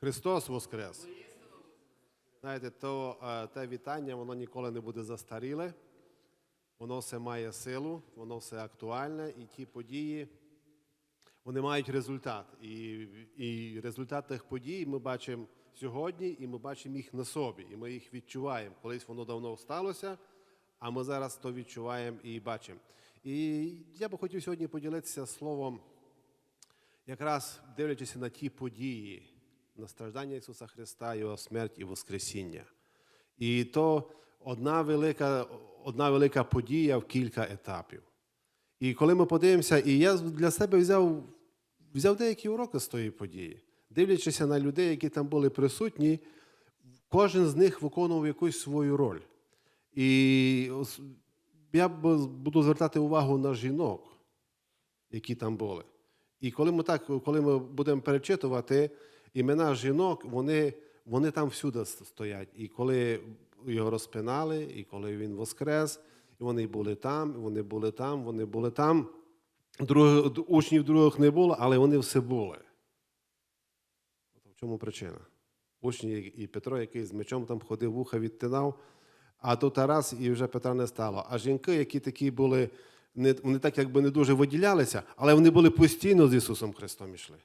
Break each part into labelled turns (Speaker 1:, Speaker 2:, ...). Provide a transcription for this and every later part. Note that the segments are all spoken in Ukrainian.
Speaker 1: Христос Воскрес! Знаєте, то е, те вітання, воно ніколи не буде застаріле, воно все має силу, воно все актуальне, і ті події, вони мають результат. І, і результат тих подій ми бачимо сьогодні, і ми бачимо їх на собі, і ми їх відчуваємо. Колись воно давно сталося, а ми зараз то відчуваємо і бачимо. І я би хотів сьогодні поділитися словом, якраз дивлячись на ті події, на страждання Ісуса Христа, Його смерть і Воскресіння. І то одна велика, одна велика подія в кілька етапів. І коли ми подивимося, і я для себе взяв, взяв деякі уроки з тої події, дивлячися на людей, які там були присутні, кожен з них виконував якусь свою роль. І я буду звертати увагу на жінок, які там були. І коли ми так, коли ми будемо перечитувати імена жінок, вони, вони там всюди стоять. І коли його розпинали, і коли він воскрес, і вони були там, і вони були там, вони були там. Друг, учнів других не було, але вони все були. От В чому причина? Учні і Петро, який з мечом там ходив, вуха відтинав, а то Тарас і вже Петра не стало. А жінки, які такі були, не, вони так якби не дуже виділялися, але вони були постійно з Ісусом Христом ішли.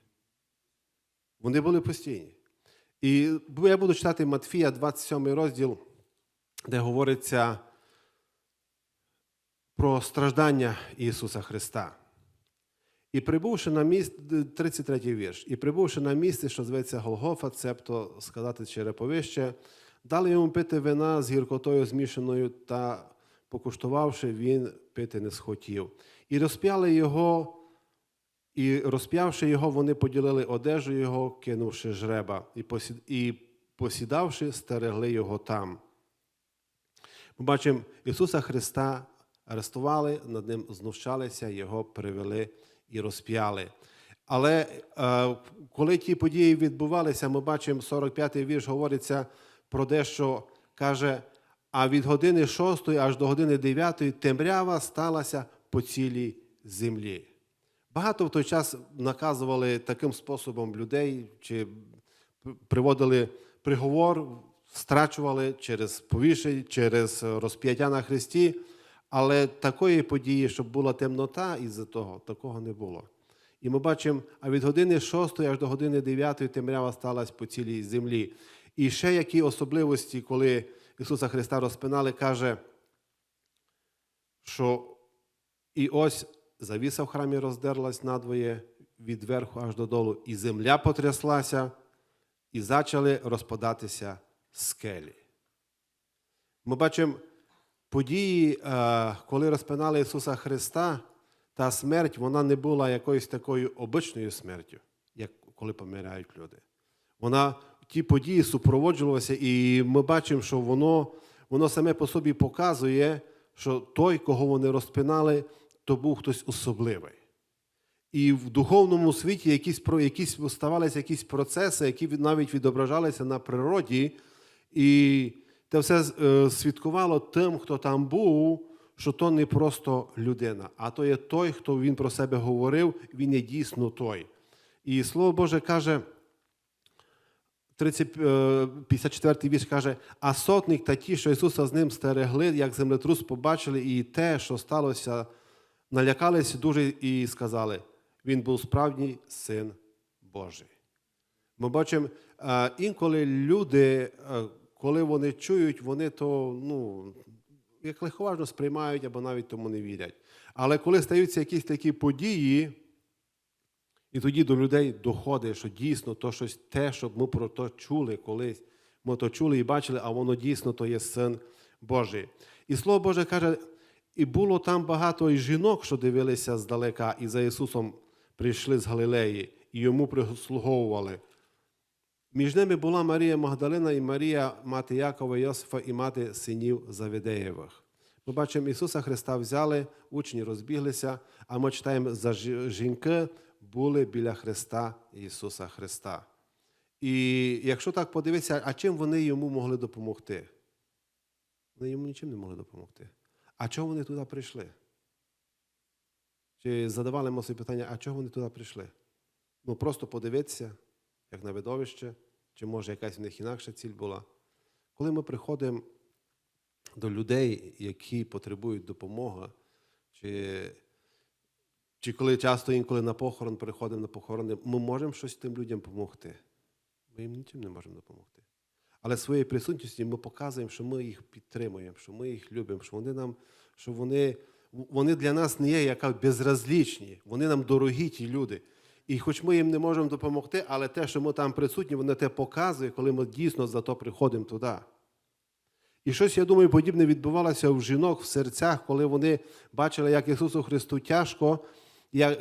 Speaker 1: Вони були постійні. І я буду читати Матфія, 27 розділ, де говориться про страждання Ісуса Христа. І прибувши на місце, 33 вірш, і прибувши на місце, що зветься Голгофа, цебто сказати череповище, дали йому пити вина з гіркотою змішаною, та, покуштувавши, він пити не схотів. І розп'яли його, і розп'явши його, вони поділили одежу його, кинувши жреба, і, посідавши, стерегли його там. Ми бачимо, Ісуса Христа арестували, над ним знущалися, його привели і розп'яли. Але е, коли ті події відбувалися, ми бачимо, 45-й вірш говориться про те, що каже, а від години 6 аж до години 9 темрява сталася по цілій землі. Багато в той час наказували таким способом людей, чи приводили приговор, страчували через повішень, через розп'яття на Христі. Але такої події, щоб була темнота із-за того, такого не було. І ми бачимо, а від години 6 аж до години 9 темрява сталася по цілій землі. І ще які особливості, коли Ісуса Христа розпинали, каже, що і ось завіса в храмі роздерлась надвоє від верху аж додолу, і земля потряслася, і почали розпадатися скелі. Ми бачимо події, е, коли розпинали Ісуса Христа, та смерть вона не була якоюсь такою обичною смертю, як коли помирають люди. Вона ті події супроводжувалися, і ми бачимо, що воно, воно саме по собі показує, що той, кого вони розпинали, то був хтось особливий. І в духовному світі якісь, якісь ставалися якісь процеси, які навіть відображалися на природі, і це все е, свідкувало тим, хто там був, що то не просто людина, а то є той, хто він про себе говорив, він є дійсно той. І Слово Боже каже, 30, е, 54 вірш каже, а сотник та ті, що Ісуса з ним стерегли, як землетрус побачили, і те, що сталося, налякалися дуже і сказали, він був справжній син Божий. Ми бачимо, інколи люди, коли вони чують, вони то ну, як легковажно сприймають або навіть тому не вірять. Але коли стаються якісь такі події, і тоді до людей доходить, що дійсно то щось те, щоб ми про то чули колись. Ми то чули і бачили, а воно дійсно то є син Божий. І слово Боже каже, і було там багато і жінок, що дивилися здалека, і за Ісусом прийшли з Галилеї, і йому прислуговували. Між ними була Марія Магдалина і Марія, мати Якова, Йосифа і мати синів Завидеєвих. Ми бачимо, Ісуса Христа взяли, учні розбіглися, а ми читаємо, за жінки були біля Христа Ісуса Христа. І якщо так подивитися, а чим вони йому могли допомогти? Вони йому нічим не могли допомогти. А чого вони туди прийшли? Чи задавали ми собі питання, а чого вони туди прийшли? Ну, просто подивитися, як на видовище, чи може якась в них інакша ціль була. Коли ми приходимо до людей, які потребують допомоги, чи, чи коли часто інколи на похорон приходимо на похорони, ми можемо щось тим людям допомогти. Ми їм нічим не можемо допомогти. Але своєю присутністю ми показуємо, що ми їх підтримуємо, що ми їх любимо, що вони нам, що вони, вони для нас не є яка безразлічні, вони нам дорогі ті люди. І хоч ми їм не можемо допомогти, але те, що ми там присутні, воно те показує, коли ми дійсно за то приходимо туди. І щось, я думаю, подібне відбувалося в жінок в серцях, коли вони бачили, як Ісусу Христу тяжко,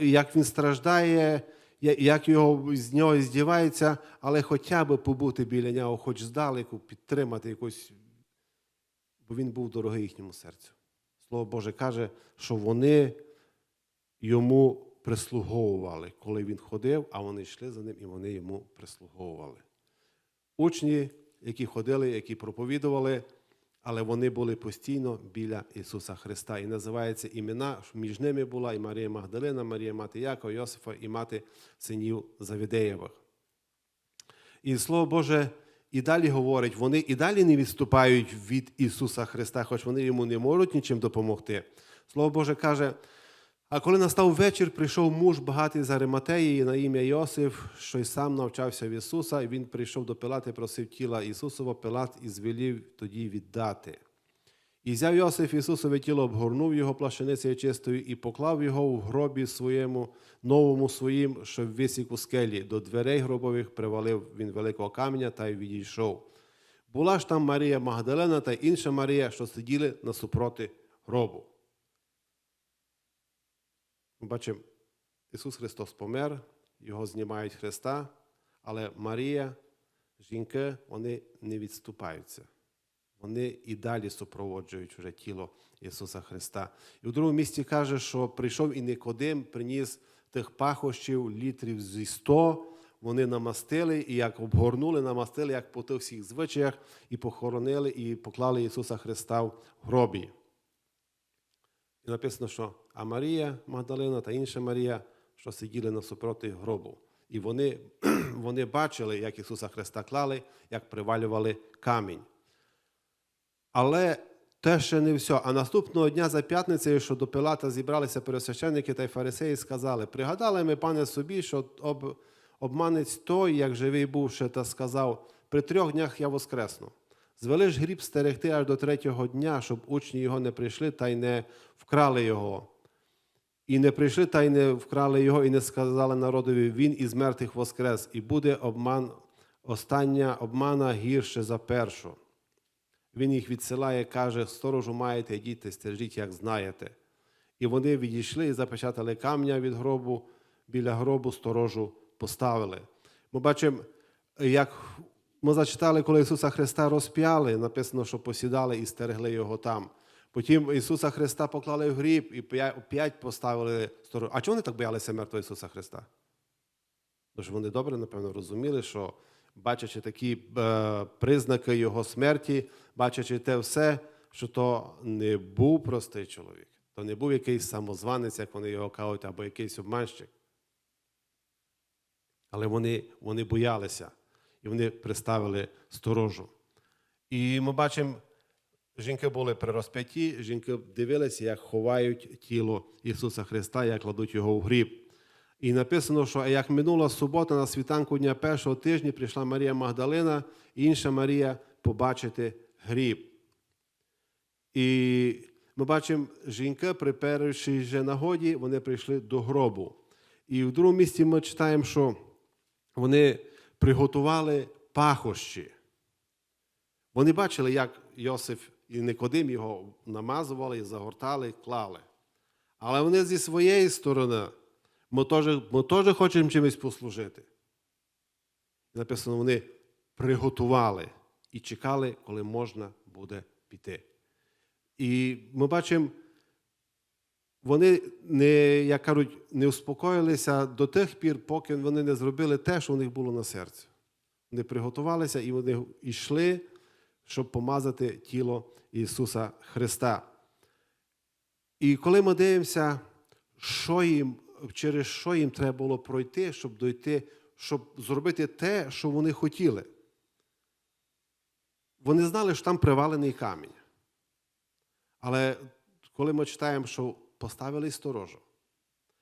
Speaker 1: як, Він страждає, як його з нього здівається, але хоча б побути біля нього, хоч здалеку, підтримати якось, бо він був дорогий їхньому серцю. Слово Боже каже, що вони йому прислуговували, коли він ходив, а вони йшли за ним і вони йому прислуговували. Учні, які ходили, які проповідували, але вони були постійно біля Ісуса Христа. І називаються імена, між ними була і Марія Магдалина, Марія мати Якова, Йосифа і мати синів Завідеєвих. І Слово Боже і далі говорить, вони і далі не відступають від Ісуса Христа, хоч вони йому не можуть нічим допомогти. Слово Боже каже, а коли настав вечір, прийшов муж багатий з Ариматеї на ім'я Йосиф, що й сам навчався в Ісуса, і він прийшов до Пилата і просив тіла Ісусова, Пилат і звелів тоді віддати. І взяв Йосиф Ісусове тіло, обгорнув його плащаницею чистою і поклав його в гробі своєму, новому своїм, що висік у скелі. До дверей гробових привалив він великого каменя та й відійшов. Була ж там Марія Магдалена та інша Марія, що сиділи насупроти гробу. Бачимо, Ісус Христос помер, Його знімають Христа, але Марія, жінки, вони не відступаються. Вони і далі супроводжують вже тіло Ісуса Христа. І в другому місці каже, що прийшов і Никодим, приніс тих пахощів літрів зі 100, вони намастили і як обгорнули, намастили, як по тих всіх звичаях, і похоронили, і поклали Ісуса Христа в гробі. Написано, що а Марія Магдалина та інша Марія, що сиділи насупроти гробу. І вони, вони бачили, як Ісуса Христа клали, як привалювали камінь. Але те ще не все. А наступного дня за п'ятницею, що до Пилата зібралися пересвященники та й фарисеї, сказали: Пригадали ми, пане собі, що об, обманець той, як живий був ще, та сказав: при трьох днях я воскресну. Звели ж гріб стерегти аж до третього дня, щоб учні його не прийшли та й не вкрали його. І не прийшли та й не вкрали його, і не сказали народові, він із мертвих воскрес, і буде обман, остання обмана гірше за першу. Він їх відсилає, каже, сторожу маєте, йдіть, стежіть, як знаєте. І вони відійшли і запечатали камня від гробу, біля гробу сторожу поставили. Ми бачимо, як ми зачитали, коли Ісуса Христа розп'яли, написано, що посідали і стерегли його там. Потім Ісуса Христа поклали в гріб і п'ять поставили сторожу. А чому вони так боялися мертвого Ісуса Христа? Тому що вони добре, напевно, розуміли, що бачачи такі е, признаки Його смерті, бачачи те все, що то не був простий чоловік, то не був якийсь самозванець, як вони його кажуть, або якийсь обманщик. Але вони, вони боялися і вони приставили сторожу. І ми бачимо, жінки були при розп'ятті, жінки дивилися, як ховають тіло Ісуса Христа, як кладуть його в гріб. І написано, що як минула субота на світанку дня першого тижня прийшла Марія Магдалина і інша Марія побачити гріб. І ми бачимо, жінки при першій же нагоді вони прийшли до гробу. І в другому місці ми читаємо, що вони приготували пахощі. Вони бачили, як Йосиф і Никодим його намазували, загортали, клали. Але вони зі своєї сторони, ми теж, ми теж хочемо чимось послужити. Написано, вони приготували і чекали, коли можна буде піти. І ми бачимо, вони не, як кажуть, не успокоїлися до тих пір, поки вони не зробили те, що у них було на серці. Вони приготувалися і вони йшли, щоб помазати тіло Ісуса Христа. І коли ми дивимося, що їм, через що їм треба було пройти, щоб дойти, щоб зробити те, що вони хотіли. вони знали, що там привалений камінь. Але коли ми читаємо, що поставили сторожу.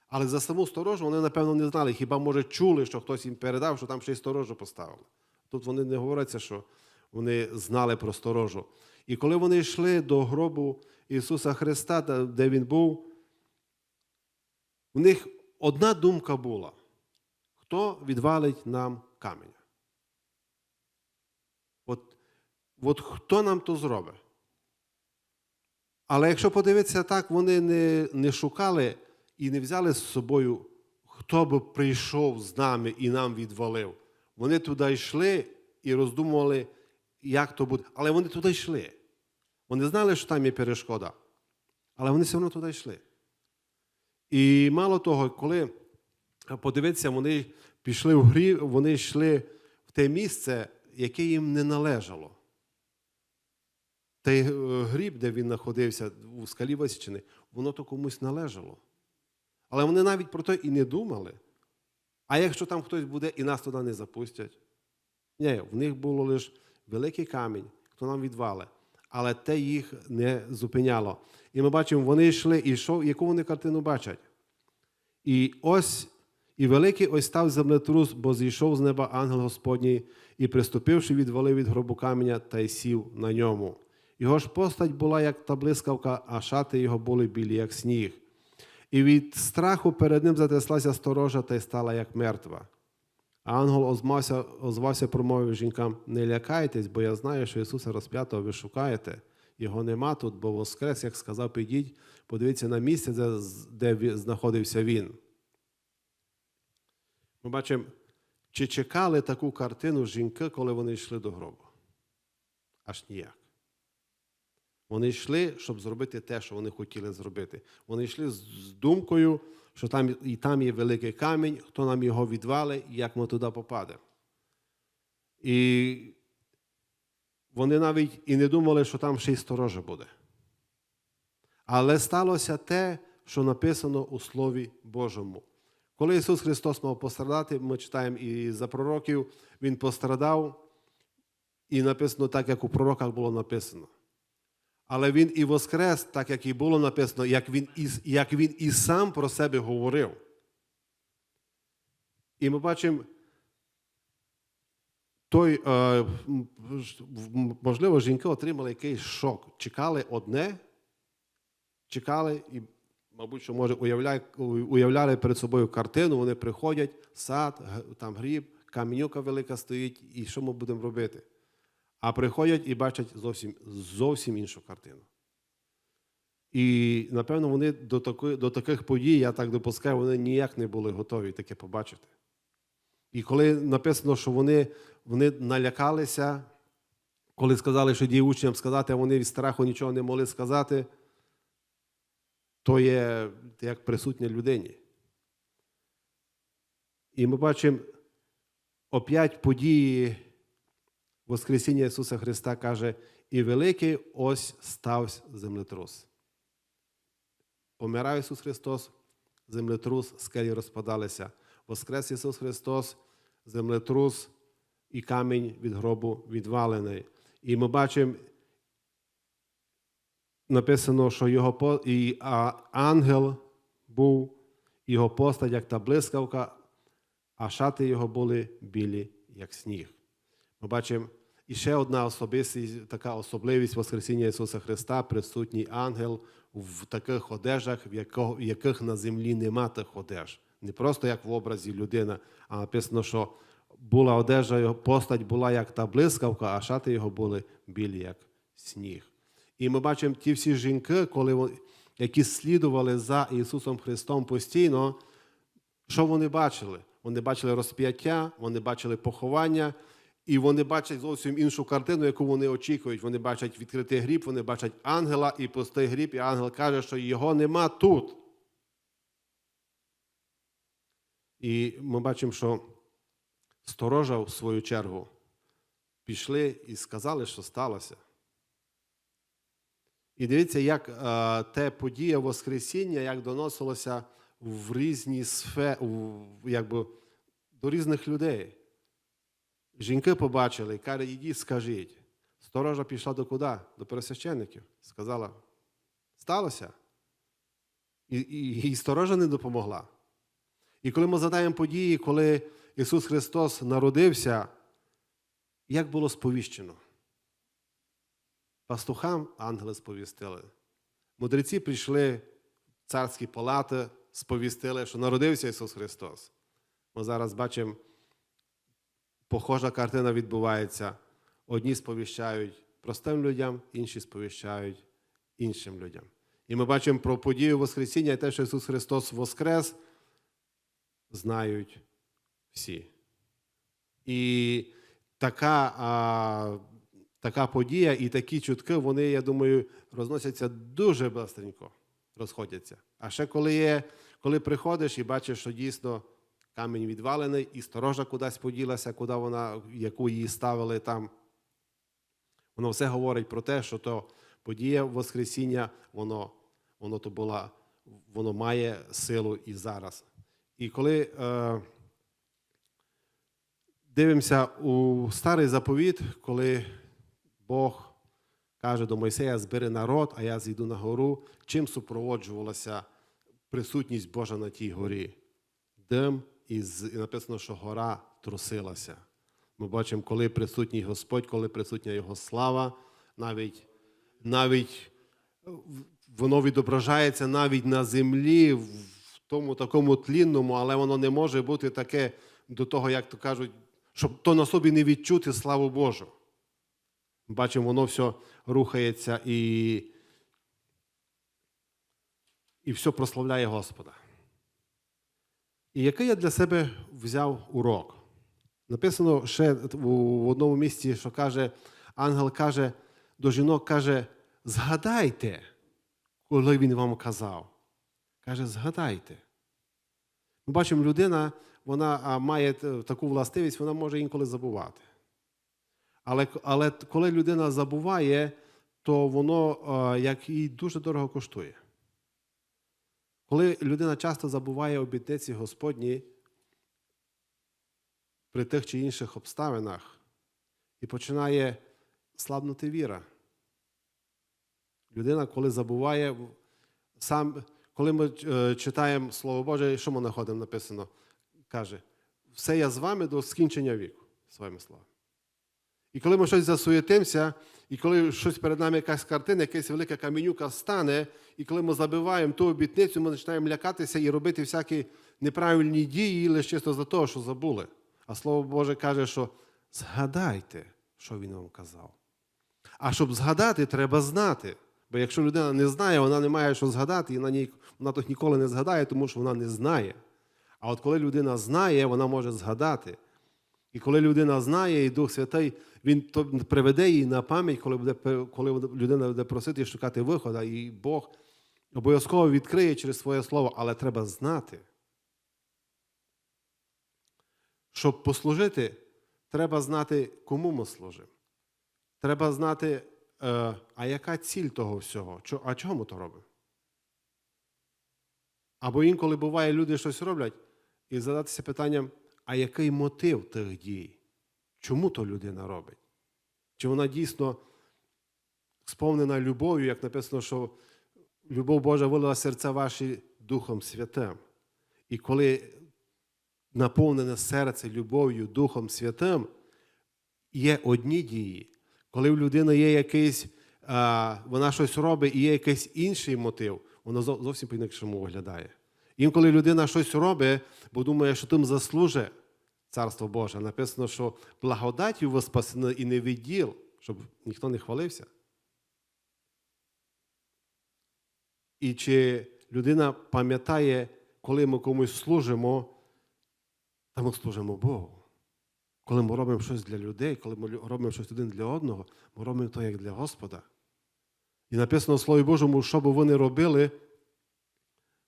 Speaker 1: Але за саму сторожу вони, напевно, не знали, хіба, може, чули, що хтось їм передав, що там ще й сторожу поставили. Тут вони не говоряться, що вони знали про сторожу. І коли вони йшли до гробу Ісуса Христа, де Він був, у них одна думка була: хто відвалить нам камінь? От, от хто нам то зробить? Але якщо подивитися так, вони не, не шукали і не взяли з собою, хто би прийшов з нами і нам відвалив. Вони туди йшли і роздумували, як то буде. Але вони туди йшли. Вони знали, що там є перешкода. Але вони все одно туди йшли. І мало того, коли подивитися, вони пішли в грі, вони йшли в те місце, яке їм не належало. Той е, гріб, де він знаходився у скалі Висічини, воно то комусь належало. Але вони навіть про те і не думали. А якщо там хтось буде і нас туди не запустять? Ні, в них було лише великий камінь, хто нам відвали. Але те їх не зупиняло. І ми бачимо, вони йшли і йшов, яку вони картину бачать. І ось, і великий ось став землетрус, бо зійшов з неба ангел Господній, і, приступивши, відвалив від гробу каменя та й сів на ньому. Його ж постать була, як та блискавка, а шати його були білі, як сніг. І від страху перед ним затряслася сторожа та й стала як мертва. А ангел озвався, озвався промовив жінкам: Не лякайтесь, бо я знаю, що Ісуса розп'ятого ви шукаєте. Його нема тут, бо воскрес, як сказав, підіть, подивіться на місце, де, де знаходився він. Ми бачимо, чи чекали таку картину жінки, коли вони йшли до гробу? Аж ніяк. Вони йшли, щоб зробити те, що вони хотіли зробити. Вони йшли з- думкою, що там і там є великий камінь, хто нам його відвали, і як ми туди попадемо. І вони навіть і не думали, що там ще й сторожа буде. Але сталося те, що написано у Слові Божому. Коли Ісус Христос мав пострадати, ми читаємо і за пророків, Він пострадав, і написано так, як у пророках було написано. Але він і воскрес, так як і було написано, як він і, як він і сам про себе говорив. І ми бачимо, той, е, можливо, жінки отримали якийсь шок. Чекали одне, чекали і, мабуть, що може уявляли, уявляли перед собою картину, вони приходять, сад, там гріб, камінюка велика стоїть, і що ми будемо робити? А приходять і бачать зовсім, зовсім іншу картину. І, напевно, вони до, такої, до таких подій, я так допускаю, вони ніяк не були готові таке побачити. І коли написано, що вони, вони налякалися, коли сказали, що дії учням сказати, а вони від страху нічого не могли сказати, то є як присутня людині. І ми бачимо опять події Воскресіння Ісуса Христа каже, і великий ось стався землетрус. Помирав Ісус Христос, землетрус, скелі розпадалися. Воскрес Ісус Христос, землетрус і камінь від гробу відвалений. І ми бачимо, написано, що його і, ангел був, його постать, як та блискавка, а шати його були білі, як сніг. Ми бачимо і ще одна особистість, така особливість Воскресіння Ісуса Христа, присутній ангел в таких одежах, в якого- яких на землі нема тих одеж. Не просто як в образі людина, а написано, що була одежа, його постать була як та блискавка, а шати його були білі, як сніг. І ми бачимо ті всі жінки, коли які слідували за Ісусом Христом постійно, що вони бачили? Вони бачили розп'яття, вони бачили поховання, і вони бачать зовсім іншу картину, яку вони очікують. Вони бачать відкритий гріб, вони бачать ангела і пустий гріб, і ангел каже, що його нема тут. І ми бачимо, що сторожа, в свою чергу, пішли і сказали, що сталося. І дивіться, як е, те подія Воскресіння, як доносилося в різні сфери, якби, до різних людей. Жінки побачили і каже, ідіть, скажіть. Сторожа пішла до куди? До пересвященників. Сказала: сталося. І, і, і сторожа не допомогла. І коли ми згадаємо події, коли Ісус Христос народився, як було сповіщено? Пастухам ангели сповістили. Мудреці прийшли в царські палати, сповістили, що народився Ісус Христос. Ми зараз бачимо, похожа картина відбувається. Одні сповіщають простим людям, інші сповіщають іншим людям. І ми бачимо про подію Воскресіння і те, що Ісус Христос воскрес, знають всі. І така, а, така подія і такі чутки, вони, я думаю, розносяться дуже быстренько, розходяться. А ще коли є, коли приходиш і бачиш, що дійсно камінь відвалений, і сторожа кудись поділася, куди вона, яку її ставили там. Воно все говорить про те, що то подія Воскресіння, воно, воно то була, воно має силу і зараз. І коли е, дивимося у старий заповіт, коли Бог каже до Мойсея, збери народ, а я зійду на гору, чим супроводжувалася присутність Божа на тій горі? Дим і, написано, що гора трусилася. Ми бачимо, коли присутній Господь, коли присутня Його слава, навіть, навіть воно відображається навіть на землі, в тому такому тлінному, але воно не може бути таке до того, як то кажуть, щоб то на собі не відчути славу Божу. Бачимо, воно все рухається і, і все прославляє Господа. І який я для себе взяв урок? Написано ще в одному місці, що каже, ангел каже до жінок, каже, згадайте, коли він вам казав. Каже, згадайте. Ми бачимо, людина вона має таку властивість, вона може інколи забувати. Але, але коли людина забуває, то воно як їй дуже дорого коштує. Коли людина часто забуває обітниці Господні при тих чи інших обставинах і починає слабнути віра. Людина, коли забуває, сам, коли ми е, читаємо Слово Боже, що ми знаходимо написано? Каже, все я з вами до скінчення віку, своїми словами. І коли ми щось засуєтимося, і коли щось перед нами якась картина, якась велика каменюка стане, і коли ми забиваємо ту обітницю, ми починаємо лякатися і робити всякі неправильні дії лише чисто за того, що забули. А Слово Боже каже, що згадайте, що Він вам казав. А щоб згадати, треба знати. Бо якщо людина не знає, вона не має що згадати, і вона, вона то ніколи не згадає, тому що вона не знає. А от коли людина знає, вона може згадати. І коли людина знає, і Дух Святий, він приведе її на пам'ять, коли, буде, коли людина буде просити шукати виходу, і Бог обов'язково відкриє через своє слово, але треба знати. Щоб послужити, треба знати, кому ми служимо. Треба знати, е, а яка ціль того всього, а чого ми то робимо? Або інколи буває, люди щось роблять, і задатися питанням, а який мотив тих дій? Чому то людина робить? Чи вона дійсно сповнена любов'ю, як написано, що любов Божа вилила серця ваші Духом Святим. І коли наповнене серце любов'ю Духом Святим, є одні дії. Коли в людини є якийсь, вона щось робить і є якийсь інший мотив, воно зовсім по-інакшому виглядає. Інколи людина щось робить, бо думає, що тим заслужить Царство Боже. Написано, що благодаттю ви спасені і не відділ, щоб ніхто не хвалився. І чи людина пам'ятає, коли ми комусь служимо, та ми служимо Богу. Коли ми робимо щось для людей, коли ми робимо щось один для одного, ми робимо то як для Господа. І написано в Слові Божому, що би ви не робили,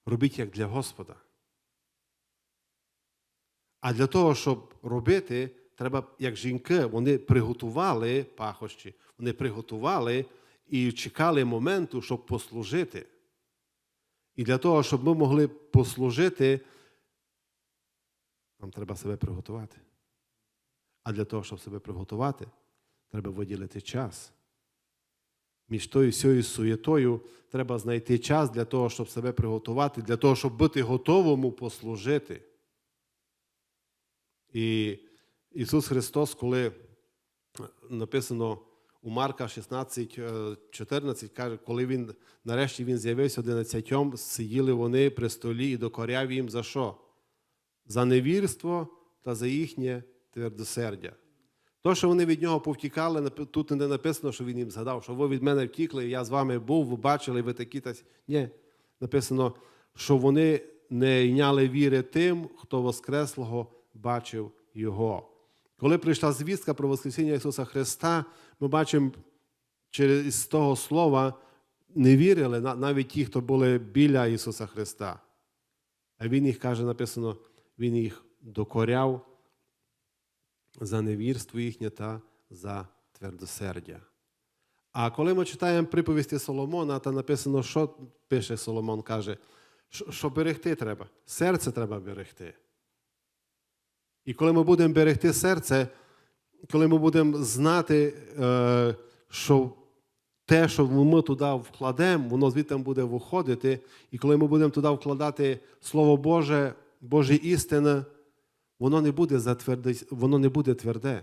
Speaker 1: робіть як для Господа. А для того, щоб робити, треба, як жінки, вони приготували пахощі, вони приготували і чекали моменту, щоб послужити. І для того, щоб ми могли послужити, нам треба себе приготувати. А для того, щоб себе приготувати, треба виділити час. Між тою всією суєтою треба знайти час для того, щоб себе приготувати, для того, щоб бути готовому послужити. І Ісус Христос, коли написано у Марка 16, е, 14, каже, коли він нарешті він з'явився одинадцятьом, сиділи вони при столі і докоряв їм за що? За невірство та за їхнє твердосердя. То, що вони від нього повтікали, тут не написано, що він їм згадав, що ви від мене втікли, я з вами був, ви бачили, ви такі та. Ні. Написано, що вони не йняли віри тим, хто Воскреслого бачив Його. Коли прийшла звістка про Воскресіння Ісуса Христа, ми бачимо через того слова не вірили навіть ті, хто були біля Ісуса Христа. А Він їх каже, написано, Він їх докоряв за невірство їхнє та за твердосердя. А коли ми читаємо приповісті Соломона, то написано, що пише Соломон, каже, що берегти треба. Серце треба берегти. І коли ми будемо берегти серце, коли ми будемо знати, е, що те, що ми туди вкладемо, воно звідти буде виходити. І коли ми будемо туди вкладати Слово Боже, Божі істини, воно не буде затверде, воно не буде тверде.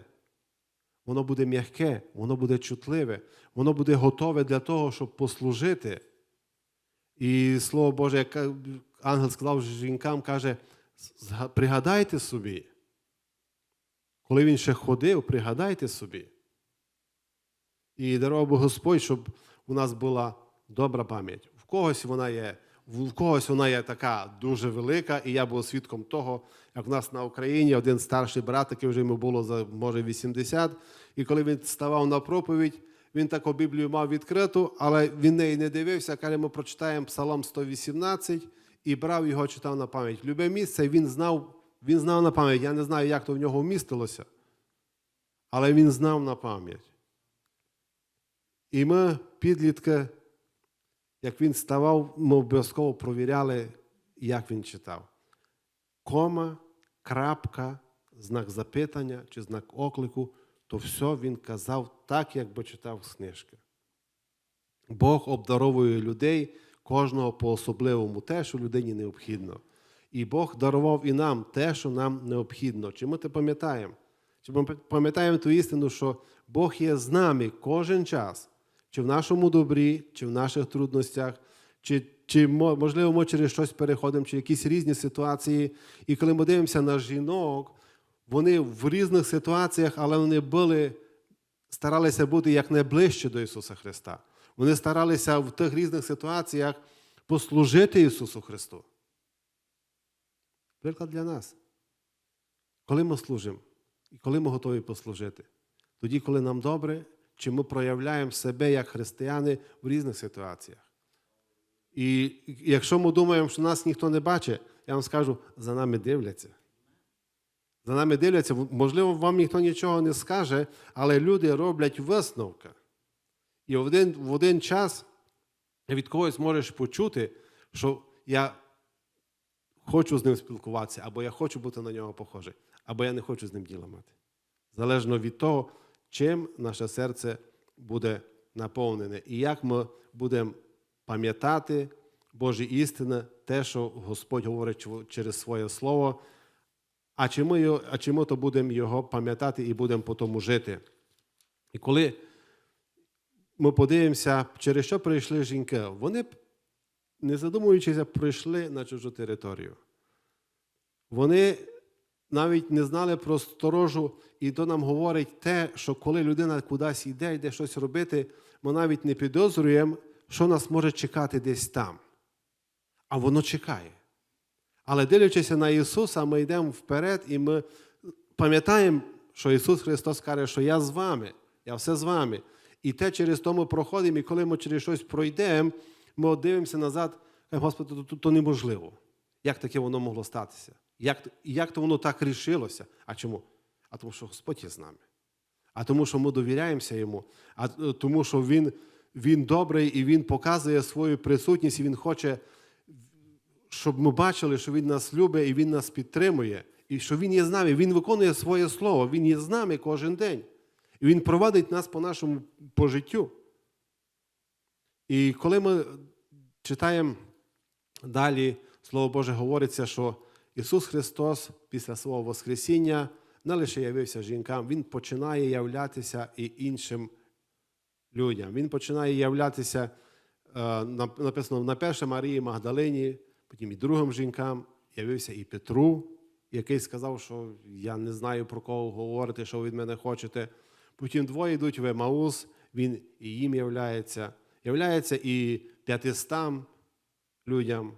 Speaker 1: Воно буде м'яке, воно буде чутливе, воно буде готове для того, щоб послужити. І Слово Боже, як ангел сказав жінкам, каже: пригадайте собі. Коли він ще ходив, пригадайте собі. І дарував би Господь, щоб у нас була добра пам'ять. В когось вона є, в когось вона є така дуже велика, і я був свідком того, як у нас на Україні один старший брат, який вже йому було за може 80, і коли він ставав на проповідь, він таку Біблію мав відкриту, але він неї не дивився. Каже, ми прочитаємо Псалом 118 і брав його, читав на пам'ять. Любе місце він знав, він знав на пам'ять. Я не знаю, як то в нього вмістилося, але він знав на пам'ять. І ми, підлітки, як він ставав, ми обов'язково провіряли, як він читав. Кома, крапка, знак запитання чи знак оклику, то все він казав так, як би читав з книжки. Бог обдаровує людей, кожного по-особливому те, що людині необхідно. І Бог дарував і нам те, що нам необхідно. Чи ми це пам'ятаємо? Чи ми пам'ятаємо ту істину, що Бог є з нами кожен час, чи в нашому добрі, чи в наших трудностях, чи, чи можливо, ми через щось переходимо, чи якісь різні ситуації. І коли ми дивимося на жінок, вони в різних ситуаціях, але вони були, старалися бути якнайближче до Ісуса Христа. Вони старалися в тих різних ситуаціях послужити Ісусу Христу. Приклад для нас. Коли ми служимо і коли ми готові послужити? Тоді, коли нам добре, чи ми проявляємо себе як християни в різних ситуаціях. І якщо ми думаємо, що нас ніхто не бачить, я вам скажу, за нами дивляться. За нами дивляться, можливо, вам ніхто нічого не скаже, але люди роблять висновки. І в один, в один час від когось можеш почути, що я хочу з ним спілкуватися, або я хочу бути на нього похожий, або я не хочу з ним діла мати. Залежно від того, чим наше серце буде наповнене, і як ми будемо пам'ятати Божі істини, те, що Господь говорить через своє слово. А чи ми, а чи ми то будемо його пам'ятати і будемо по тому жити? І коли ми подивимося, через що прийшли жінки, вони, не задумуючися, прийшли на чужу територію. Вони навіть не знали про сторожу, і то нам говорить те, що коли людина кудись йде, йде щось робити, ми навіть не підозрюємо, що нас може чекати десь там. А воно чекає. Але дивлячись на Ісуса, ми йдемо вперед і ми пам'ятаємо, що Ісус Христос каже, що я з вами, я все з вами. І те через то ми проходимо, і коли ми через щось пройдемо, ми от дивимося назад, кажемо, Господи, то, то, то неможливо. Як таке воно могло статися? Як, як то воно так рішилося? А чому? А тому, що Господь є з нами. А тому, що ми довіряємося йому, а е, тому, що Він, він добрий і Він показує свою присутність, і Він хоче щоб ми бачили, що Він нас любить і Він нас підтримує, і що Він є з нами, Він виконує своє слово, Він є з нами кожен день. І Він провадить нас по нашому по життю. І коли ми читаємо далі, Слово Боже говориться, що Ісус Христос після свого Воскресіння не лише явився жінкам, Він починає являтися і іншим людям. Він починає являтися, е, написано на перше Марії Магдалині, потім і другим жінкам, явився і Петру, який сказав, що я не знаю про кого говорити, що ви від мене хочете. Потім двоє йдуть в Емаус, він і їм являється, являється і п'ятистам людям.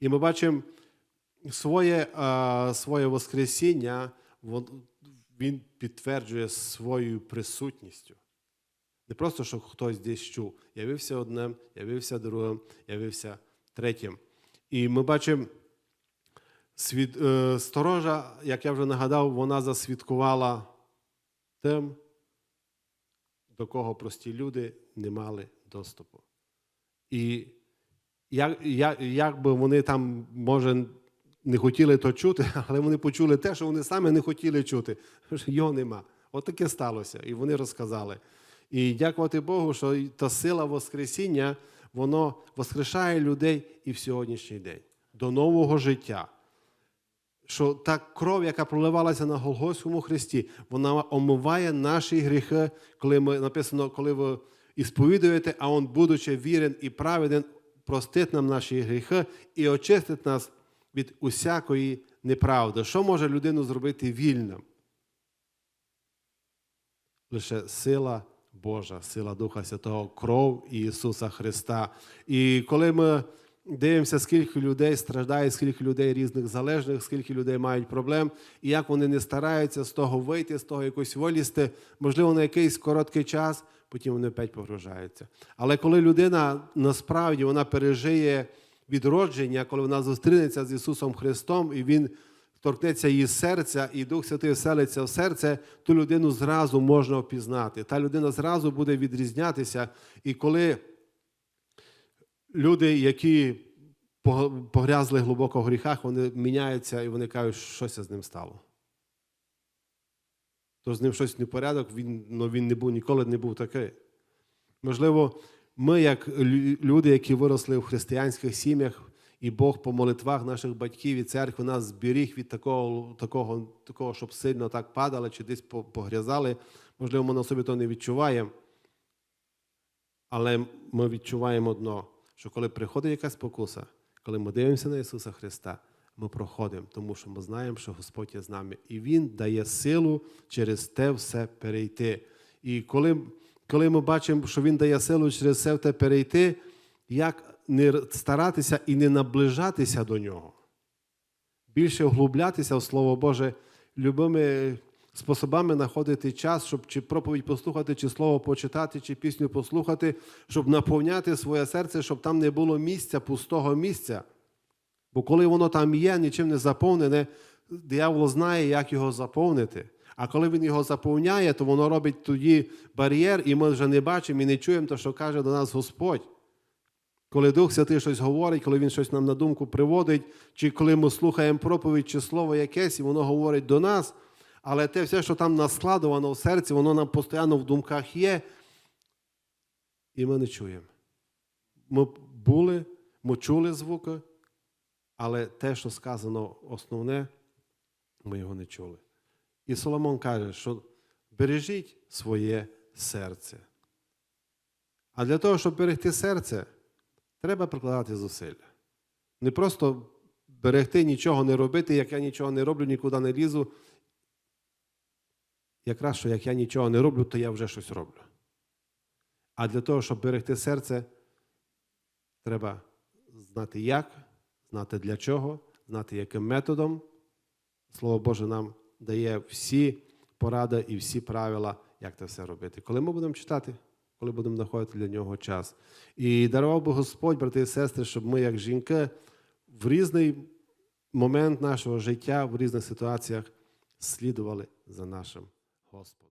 Speaker 1: І ми бачимо своє, своє Воскресіння, він підтверджує своєю присутністю. Не просто, що хтось десь чув. Явився одним, явився другим, явився третім. І ми бачимо, свід, е, сторожа, як я вже нагадав, вона засвідкувала тим, до кого прості люди не мали доступу. І як, як, як би вони там, може, не хотіли то чути, але вони почули те, що вони самі не хотіли чути. Його нема. От сталося. І вони розказали. І дякувати Богу, що та сила Воскресіння, воно воскрешає людей і в сьогоднішній день до нового життя. Що та кров, яка проливалася на Голгофському хресті, вона омиває наші гріхи, коли ми написано, коли ви ісповідуєте, а Он, будучи вірен і праведен, простить нам наші гріхи і очистить нас від усякої неправди. Що може людину зробити вільним? Лише сила Божа, сила Духа Святого, кров Ісуса Христа. І коли ми дивимося, скільки людей страждає, скільки людей різних залежних, скільки людей мають проблем, і як вони не стараються з того вийти, з того якось вилізти, можливо, на якийсь короткий час, потім вони опять погружаються. Але коли людина насправді вона пережиє відродження, коли вона зустрінеться з Ісусом Христом, і Він торкнеться її серця, і Дух Святий вселиться в серце, ту людину зразу можна впізнати. Та людина зразу буде відрізнятися. І коли люди, які погрязли глибоко в гріхах, вони міняються і вони кажуть, що з ним стало. То з ним щось непорядок, він, ну, він не був, ніколи не був такий. Можливо, ми, як люди, які виросли в християнських сім'ях, і Бог по молитвах наших батьків і церкви нас зберіг від такого, такого, такого, щоб сильно так падали чи десь погрязали. Можливо, ми на собі то не відчуваємо. Але ми відчуваємо одно, що коли приходить якась спокуса, коли ми дивимося на Ісуса Христа, ми проходимо, тому що ми знаємо, що Господь є з нами. І Він дає силу через те все перейти. І коли, коли ми бачимо, що Він дає силу через все те перейти, як не старатися і не наближатися до нього, більше вглублятися в Слово Боже, любими способами знаходити час, щоб чи проповідь послухати, чи слово почитати, чи пісню послухати, щоб наповняти своє серце, щоб там не було місця, пустого місця. Бо коли воно там є, нічим не заповнене, диявол знає, як його заповнити. А коли він його заповняє, то воно робить тоді бар'єр, і ми вже не бачимо і не чуємо те, що каже до нас Господь. Коли Дух Святий щось говорить, коли Він щось нам на думку приводить, чи коли ми слухаємо проповідь чи слово якесь, і воно говорить до нас, але те все, що там наскладовано в серці, воно нам постійно в думках є, і ми не чуємо. Ми були, ми чули звуки, але те, що сказано основне, ми його не чули. І Соломон каже, що бережіть своє серце. А для того, щоб берегти серце, треба прикладати зусилля. Не просто берегти, нічого не робити, як я нічого не роблю, нікуди не лізу. Якраз що як я нічого не роблю, то я вже щось роблю. А для того, щоб берегти серце, треба знати як, знати для чого, знати яким методом. Слово Боже нам дає всі поради і всі правила, як це все робити. Коли ми будемо читати, коли будемо знаходити для нього час. І дарував би Господь, брати і сестри, щоб ми, як жінки, в різний момент нашого життя, в різних ситуаціях слідували за нашим Господом.